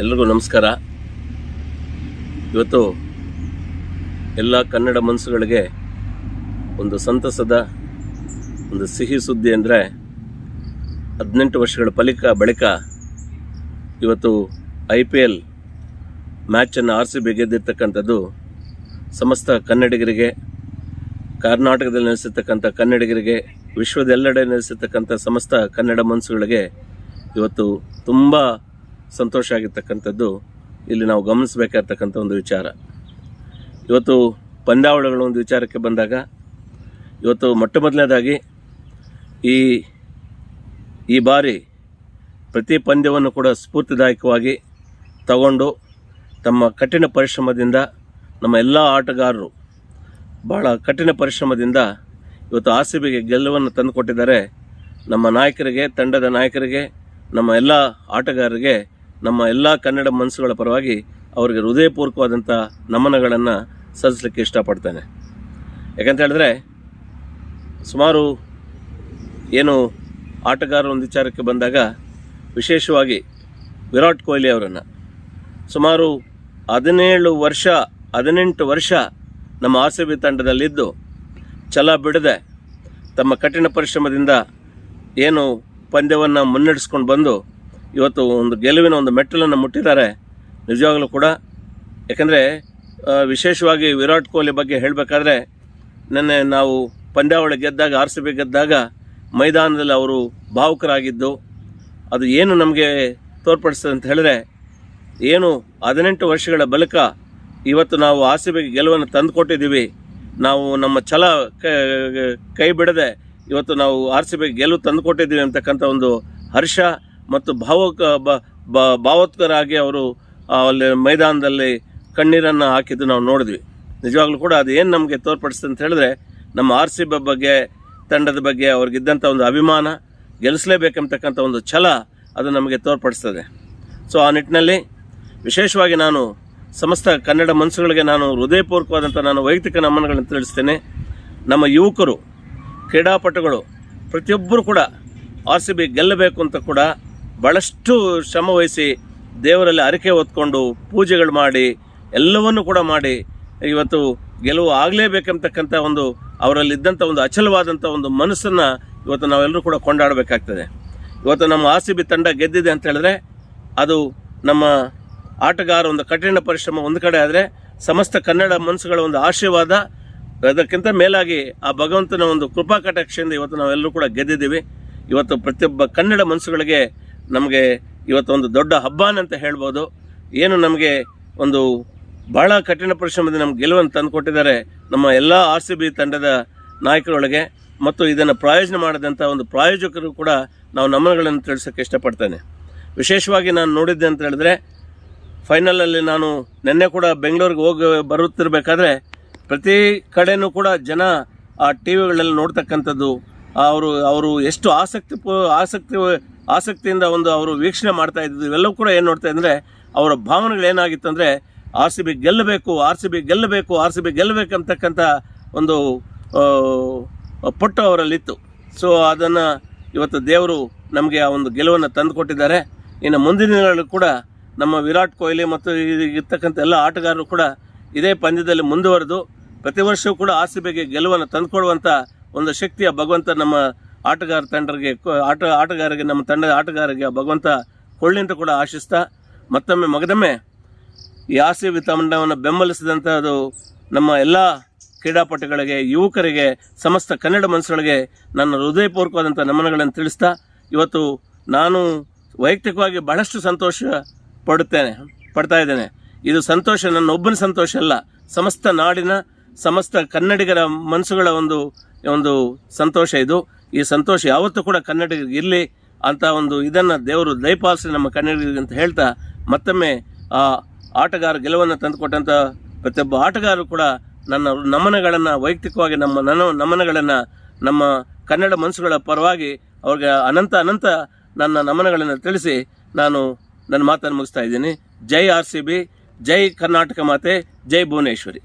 ಎಲ್ರಿಗೂ ನಮಸ್ಕಾರ. ಇವತ್ತು ಎಲ್ಲ ಕನ್ನಡ ಮನಸ್ಸುಗಳಿಗೆ ಒಂದು ಸಂತಸದ, ಒಂದು ಸಿಹಿ ಸುದ್ದಿ ಅಂದರೆ ಹದಿನೆಂಟು ವರ್ಷಗಳ ಬಳಿಕ ಬಳಿಕ ಇವತ್ತು ಐ ಪಿ ಎಲ್ ಮ್ಯಾಚನ್ನು ಆರ್ ಸಿ ಬಿ ಗೆದ್ದಿರ್ತಕ್ಕಂಥದ್ದು ಸಮಸ್ತ ಕನ್ನಡಿಗರಿಗೆ, ಕರ್ನಾಟಕದಲ್ಲಿ ನೆಲೆಸಿರ್ತಕ್ಕಂಥ ಕನ್ನಡಿಗರಿಗೆ ವಿಶ್ವದೆಲ್ಲೆಡೆ ನೆಲೆಸಿರ್ತಕ್ಕಂಥ ಸಮಸ್ತ ಕನ್ನಡ ಮನಸ್ಸುಗಳಿಗೆ ಇವತ್ತು ತುಂಬ ಸಂತೋಷ ಆಗಿರ್ತಕ್ಕಂಥದ್ದು ಇಲ್ಲಿ ನಾವು ಗಮನಿಸಬೇಕಾಗಿರ್ತಕ್ಕಂಥ ಒಂದು ವಿಚಾರ. ಇವತ್ತು ಪಂದ್ಯಾವಳಿಗಳ ಒಂದು ವಿಚಾರಕ್ಕೆ ಬಂದಾಗ, ಇವತ್ತು ಮೊಟ್ಟ ಮೊದಲನೇದಾಗಿ ಈ ಈ ಬಾರಿ ಪ್ರತಿ ಪಂದ್ಯವನ್ನು ಕೂಡ ಸ್ಫೂರ್ತಿದಾಯಕವಾಗಿ ತಗೊಂಡು ತಮ್ಮ ಕಠಿಣ ಪರಿಶ್ರಮದಿಂದ ನಮ್ಮ ಎಲ್ಲ ಆಟಗಾರರು ಭಾಳ ಕಠಿಣ ಪರಿಶ್ರಮದಿಂದ ಇವತ್ತು ಆರ್ ಸಿ ಬಿಗೆ ಗೆಲುವನ್ನು ತಂದುಕೊಟ್ಟಿದ್ದಾರೆ. ನಮ್ಮ ನಾಯಕರಿಗೆ, ತಂಡದ ನಾಯಕರಿಗೆ, ನಮ್ಮ ಎಲ್ಲ ಆಟಗಾರರಿಗೆ ನಮ್ಮ ಎಲ್ಲ ಕನ್ನಡ ಮನಸ್ಸುಗಳ ಪರವಾಗಿ ಅವರಿಗೆ ಹೃದಯಪೂರ್ವಕವಾದಂಥ ನಮನಗಳನ್ನು ಸಲ್ಲಿಸಲಿಕ್ಕೆ ಇಷ್ಟಪಡ್ತೇನೆ. ಯಾಕಂತ ಹೇಳಿದ್ರೆ, ಸುಮಾರು ಏನು ಆಟಗಾರರ ಒಂದು ವಿಚಾರಕ್ಕೆ ಬಂದಾಗ ವಿಶೇಷವಾಗಿ ವಿರಾಟ್ ಕೊಹ್ಲಿ ಅವರನ್ನು ಸುಮಾರು ಹದಿನೇಳು ವರ್ಷ, ಹದಿನೆಂಟು ವರ್ಷ ನಮ್ಮ ಆರ್ ಸಿ ಬಿ ತಂಡದಲ್ಲಿದ್ದು ಛಲ ಬಿಡದೆ ತಮ್ಮ ಕಠಿಣ ಪರಿಶ್ರಮದಿಂದ ಏನು ಪಂದ್ಯವನ್ನು ಮುನ್ನಡೆಸ್ಕೊಂಡು ಬಂದು ಇವತ್ತು ಒಂದು ಗೆಲುವಿನ ಒಂದು ಮೆಟ್ಟಲನ್ನು ಮುಟ್ಟಿದ್ದಾರೆ. ನಿಜವಾಗಲೂ ಕೂಡ. ಯಾಕಂದರೆ ವಿಶೇಷವಾಗಿ ವಿರಾಟ್ ಕೊಹ್ಲಿ ಬಗ್ಗೆ ಹೇಳಬೇಕಾದ್ರೆ, ನಿನ್ನೆ ನಾವು ಪಂದ್ಯಾವಳಿ ಗೆದ್ದಾಗ, ಆರ್ ಸಿ ಬಿ ಗೆದ್ದಾಗ ಮೈದಾನದಲ್ಲಿ ಅವರು ಭಾವುಕರಾಗಿದ್ದು, ಅದು ಏನು ನಮಗೆ ತೋರ್ಪಡಿಸ್ತದೆ ಅಂತ ಹೇಳಿದ್ರೆ, ಏನು ಹದಿನೆಂಟು ವರ್ಷಗಳ ಬಳಿಕ ಇವತ್ತು ನಾವು ಆರ್ ಸಿ ಬಿಗೆ ಗೆಲುವನ್ನು ತಂದುಕೊಟ್ಟಿದ್ದೀವಿ. ನಾವು ನಮ್ಮ ಛಲ ಕ- ಬಿಡದೆ ಇವತ್ತು ನಾವು ಆರ್ ಸಿ ಬಿಗೆ ಗೆಲುವು ತಂದುಕೊಟ್ಟಿದ್ದೀವಿ ಅಂತಕ್ಕಂಥ ಒಂದು ಹರ್ಷ ಮತ್ತು ಭಾವಕ ಭಾವೋತ್ಕರಾಗಿ ಅವರು ಅಲ್ಲಿ ಮೈದಾನದಲ್ಲಿ ಕಣ್ಣೀರನ್ನು ಹಾಕಿದ್ದು ನಾವು ನೋಡಿದ್ವಿ. ನಿಜವಾಗ್ಲೂ ಕೂಡ ಅದು ಏನು ನಮಗೆ ತೋರ್ಪಡಿಸ್ತದೆ ಅಂತ ಹೇಳಿದ್ರೆ, ನಮ್ಮ ಆರ್ ಸಿ ಬಿ ಬಗ್ಗೆ, ತಂಡದ ಬಗ್ಗೆ ಅವ್ರಿಗಿದ್ದಂಥ ಒಂದು ಅಭಿಮಾನ ಗೆಲ್ಲಿಸಲೇಬೇಕೆಂಬತಕ್ಕಂಥ ಒಂದು ಛಲ ಅದು ನಮಗೆ ತೋರ್ಪಡಿಸ್ತದೆ. ಸೊ, ಆ ನಿಟ್ಟಿನಲ್ಲಿ ವಿಶೇಷವಾಗಿ ನಾನು ಸಮಸ್ತ ಕನ್ನಡ ಮನಸ್ಸುಗಳಿಗೆ ನಾನು ಹೃದಯಪೂರ್ವಕವಾದಂಥ ನಾನು ವೈಯಕ್ತಿಕ ನಮನಗಳನ್ನು ತಿಳಿಸ್ತೇನೆ. ನಮ್ಮ ಯುವಕರು, ಕ್ರೀಡಾಪಟುಗಳು, ಪ್ರತಿಯೊಬ್ಬರು ಕೂಡ ಆರ್ ಸಿ ಬಿ ಗೆಲ್ಲಬೇಕು ಅಂತ ಕೂಡ ಭಾಳಷ್ಟು ಶ್ರಮ ವಹಿಸಿ ದೇವರಲ್ಲಿ ಅರಿಕೆ ಹೊತ್ಕೊಂಡು ಪೂಜೆಗಳು ಮಾಡಿ, ಎಲ್ಲವನ್ನು ಕೂಡ ಮಾಡಿ, ಇವತ್ತು ಗೆಲುವು ಆಗಲೇಬೇಕಂತಕ್ಕಂಥ ಒಂದು ಅವರಲ್ಲಿ ಇದ್ದಂಥ ಒಂದು ಅಚಲವಾದಂಥ ಒಂದು ಮನಸ್ಸನ್ನು ಇವತ್ತು ನಾವೆಲ್ಲರೂ ಕೂಡ ಕೊಂಡಾಡಬೇಕಾಗ್ತದೆ. ಇವತ್ತು ನಮ್ಮ ಆರ್ ಬಿ ತಂಡ ಗೆದ್ದಿದೆ ಅಂತ ಹೇಳಿದ್ರೆ, ಅದು ನಮ್ಮ ಆಟಗಾರ ಒಂದು ಕಠಿಣ ಪರಿಶ್ರಮ ಒಂದು ಕಡೆ ಆದರೆ, ಸಮಸ್ತ ಕನ್ನಡ ಮನಸ್ಸುಗಳ ಒಂದು ಆಶೀರ್ವಾದ, ಅದಕ್ಕಿಂತ ಮೇಲಾಗಿ ಆ ಭಗವಂತನ ಒಂದು ಕೃಪಾ ಕಟಾಕ್ಷೆಯಿಂದ ಇವತ್ತು ನಾವೆಲ್ಲರೂ ಕೂಡ ಗೆದ್ದಿದ್ದೀವಿ. ಇವತ್ತು ಪ್ರತಿಯೊಬ್ಬ ಕನ್ನಡ ಮನಸ್ಸುಗಳಿಗೆ ನಮಗೆ ಇವತ್ತು ಒಂದು ದೊಡ್ಡ ಹಬ್ಬನಂತ ಹೇಳ್ಬೋದು. ಏನು ನಮಗೆ ಒಂದು ಬಹಳ ಕಠಿಣ ಪರಿಶ್ರಮದಿಂದ ನಮ್ಗೆ ಗೆಲುವನ್ನು ತಂದುಕೊಟ್ಟಿದ್ದಾರೆ ನಮ್ಮ ಎಲ್ಲ ಆರ್ ಸಿ ಬಿ ತಂಡದ ನಾಯಕರೊಳಗೆ ಮತ್ತು ಇದನ್ನು ಪ್ರಾಯೋಜನೆ ಮಾಡಿದಂಥ ಒಂದು ಪ್ರಾಯೋಜಕರು ಕೂಡ ನಾವು ನಮನಗಳನ್ನು ತಿಳಿಸೋಕ್ಕೆ ಇಷ್ಟಪಡ್ತೇನೆ. ವಿಶೇಷವಾಗಿ ನಾನು ನೋಡಿದ್ದೆ ಅಂತ ಹೇಳಿದ್ರೆ ಫೈನಲಲ್ಲಿ ನಾನು ನಿನ್ನೆ ಕೂಡ ಬೆಂಗಳೂರಿಗೆ ಹೋಗಿ ಬರುತ್ತಿರಬೇಕಾದ್ರೆ, ಪ್ರತಿ ಕಡೆಯೂ ಕೂಡ ಜನ ಆ ಟಿ ವಿಗಳಲ್ಲಿ ನೋಡ್ತಕ್ಕಂಥದ್ದು, ಅವರು ಅವರು ಎಷ್ಟು ಆಸಕ್ತಿ ಆಸಕ್ತಿ ಆಸಕ್ತಿಯಿಂದ ಒಂದು ಅವರು ವೀಕ್ಷಣೆ ಮಾಡ್ತಾ ಇದ್ದು ಇವೆಲ್ಲವೂ ಕೂಡ ಏನು ನೋಡ್ತಾ ಅಂದರೆ ಅವರ ಭಾವನೆಗಳು ಏನಾಗಿತ್ತು ಅಂದರೆ, ಆರ್ ಸಿ ಬಿ ಗೆಲ್ಲಬೇಕು, ಆರ್ ಸಿ ಬಿ ಗೆಲ್ಲಬೇಕು, ಆರ್ ಸಿ ಬಿ ಗೆಲ್ಲಬೇಕಂತಕ್ಕಂಥ ಒಂದು ಪಟ್ಟು ಅವರಲ್ಲಿತ್ತು. ಸೊ ಅದನ್ನು ಇವತ್ತು ದೇವರು ನಮಗೆ ಆ ಒಂದು ಗೆಲುವನ್ನು ತಂದುಕೊಟ್ಟಿದ್ದಾರೆ. ಇನ್ನು ಮುಂದಿನ ದಿನಗಳು ಕೂಡ ನಮ್ಮ ವಿರಾಟ್ ಕೊಹ್ಲಿ ಮತ್ತು ಇರ್ತಕ್ಕಂಥ ಎಲ್ಲ ಆಟಗಾರರು ಕೂಡ ಇದೇ ಪಂದ್ಯದಲ್ಲಿ ಮುಂದುವರೆದು, ಪ್ರತಿ ವರ್ಷವೂ ಕೂಡ ಆರ್ ಸಿ ಬಿಗೆ ಗೆಲುವನ್ನು ತಂದುಕೊಡುವಂಥ ಒಂದು ಶಕ್ತಿಯ ಭಗವಂತ ನಮ್ಮ ಆಟಗಾರ ತಂಡರಿಗೆ ಆಟ, ಆಟಗಾರರಿಗೆ, ನಮ್ಮ ತಂಡದ ಆಟಗಾರರಿಗೆ ಭಗವಂತ ಕೊಳ್ಳಿ ಅಂತ ಕೂಡ ಆಶಿಸ್ತಾ. ಮತ್ತೊಮ್ಮೆ ಮಗದೊಮ್ಮೆ ಈ ಆಸೆ ಸಿ ಬಿ ತಂಡವನ್ನು ಬೆಂಬಲಿಸಿದಂಥ ಅದು ನಮ್ಮ ಎಲ್ಲ ಕ್ರೀಡಾಪಟುಗಳಿಗೆ, ಯುವಕರಿಗೆ, ಸಮಸ್ತ ಕನ್ನಡ ಮನಸ್ಸುಗಳಿಗೆ ನನ್ನ ಹೃದಯಪೂರ್ವಕವಾದಂಥ ನಮನಗಳನ್ನು ತಿಳಿಸ್ತಾ, ಇವತ್ತು ನಾನು ವೈಯಕ್ತಿಕವಾಗಿ ಬಹಳಷ್ಟು ಸಂತೋಷ ಪಡುತ್ತೇನೆ, ಪಡ್ತಾ ಇದ್ದೇನೆ. ಇದು ಸಂತೋಷ, ನನ್ನ ಒಬ್ಬನ ಸಂತೋಷ ಅಲ್ಲ, ಸಮಸ್ತ ನಾಡಿನ, ಸಮಸ್ತ ಕನ್ನಡಿಗರ ಮನಸ್ಸುಗಳ ಒಂದು ಒಂದು ಸಂತೋಷ ಇದು. ಈ ಸಂತೋಷ ಯಾವತ್ತೂ ಕೂಡ ಕನ್ನಡಿಗರಿಗೆ ಇರಲಿ ಅಂತ ಒಂದು ಇದನ್ನು ದೇವರು ದಯಪಾಲಿಸಿ ನಮ್ಮ ಕನ್ನಡಿಗರಿಗೆ ಅಂತ ಹೇಳ್ತಾ ಮತ್ತೊಮ್ಮೆ ಆ ಆಟಗಾರ ಗೆಲುವನ್ನು ತಂದುಕೊಟ್ಟಂಥ ಪ್ರತಿಯೊಬ್ಬ ಆಟಗಾರರು ಕೂಡ ನನ್ನ ನಮನಗಳನ್ನು, ವೈಯಕ್ತಿಕವಾಗಿ ನಮ್ಮ ನನ ನಮನಗಳನ್ನು, ನಮ್ಮ ಕನ್ನಡ ಮನಸ್ಸುಗಳ ಪರವಾಗಿ ಅವ್ರಿಗೆ ಅನಂತ ಅನಂತ ನನ್ನ ನಮನಗಳನ್ನು ತಿಳಿಸಿ ನಾನು ನನ್ನ ಮಾತನ್ನು ಮುಗಿಸ್ತಾ ಇದ್ದೀನಿ. ಜೈ ಆರ್ ಸಿ ಬಿ, ಜೈ ಕರ್ನಾಟಕ ಮಾತೆ, ಜೈ ಭುವನೇಶ್ವರಿ.